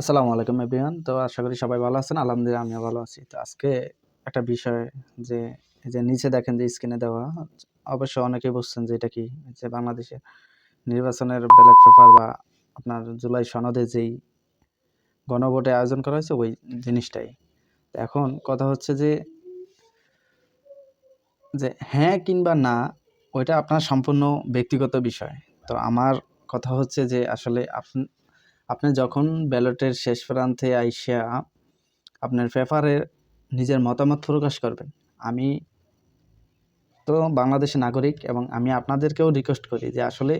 আসসালামু আলাইকুম এভরিওয়ান। তো আশা করি সবাই ভালো আছেন। আলহামদুলিল্লাহ আমিও ভালো আছি। তো আজকে একটা বিষয় যে যে নিচে দেখেন যে স্ক্রিনে দেওয়া, অবশ্য অনেকেই বুঝছেন যে এটা কি? যে বাংলাদেশে নির্বাচনের ব্যালট পেপার বা আপনার জুলাই সনদে যেই গণভোটে আয়োজন করা হয়েছে, ওই জিনিসটাই। এখন কথা হচ্ছে যে যে হ্যাঁ কিংবা না, ওইটা আপনার সম্পূর্ণ ব্যক্তিগত বিষয়। তো আমার কথা হচ্ছে যে, আসলে আপনি আপনি যখন ব্যালটের শেষ প্রান্তে আইসা আপনার পেপারে নিজের মতামত প্রকাশ করবেন। আমি তো বাংলাদেশের নাগরিক এবং আমি আপনাদেরকেও রিকোয়েস্ট করি যে আসলে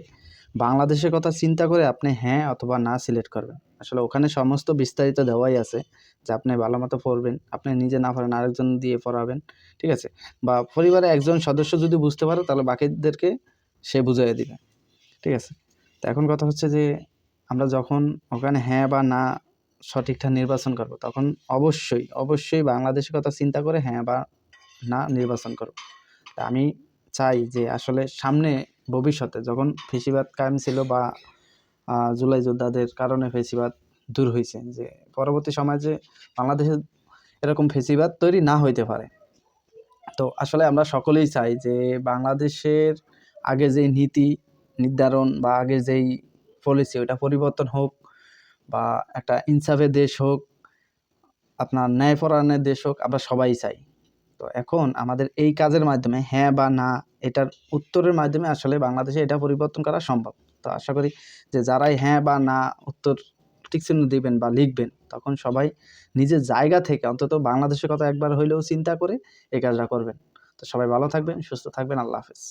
বাংলাদেশের কথা চিন্তা করে আপনি হ্যাঁ অথবা না সিলেক্ট করবেন। আসলে ওখানে সমস্ত বিস্তারিত দেওয়াই আছে যে আপনি ভালো মতো পড়বেন, আপনি নিজে না পারেন আরেকজন দিয়ে পড়াবেন, ঠিক আছে? বা পরিবারে একজন সদস্য যদি বুঝতে পারে তাহলে বাকিদেরকে সে বুঝিয়ে দিবে, ঠিক আছে? তো এখন কথা হচ্ছে যে আমরা যখন ওখানে হ্যাঁ বা না সঠিকটা নির্বাচন করব, তখন অবশ্যই অবশ্যই বাংলাদেশের কথা চিন্তা করে হ্যাঁ বা না নির্বাচন করব। তা আমি চাই যে আসলে সামনে ভবিষ্যতে যখন ফেসিবাদ কায়েম ছিল বা জুলাই যোদ্ধাদের কারণে ফেসিবাদ দূর হয়েছে, যে পরবর্তী সময়ে যে বাংলাদেশে এরকম ফেসিবাদ তৈরি না হইতে পারে। তো আসলে আমরা সকলেই চাই যে বাংলাদেশের আগে যেই নীতি নির্ধারণ বা আগে যেই পলিসি ওটা পরিবর্তন হোক বা একটা ইনসাফের দেশ হোক, আপনার ন্যায়পরায়ণের দেশ হোক, আমরা সবাই চাই। তো এখন আমাদের এই কাজের মাধ্যমে হ্যাঁ বা না, এটার উত্তরের মাধ্যমে আসলে বাংলাদেশে এটা পরিবর্তন করা সম্ভব। তো আশা করি যে যারাই হ্যাঁ বা না উত্তর ঠিক চিহ্ন দিবেন বা লিখবেন, তখন সবাই নিজের জায়গা থেকে অন্তত বাংলাদেশের কথা একবার হইলেও চিন্তা করে এই কাজটা করবেন। তো সবাই ভালো থাকবেন, সুস্থ থাকবেন, আল্লাহ হাফেজ।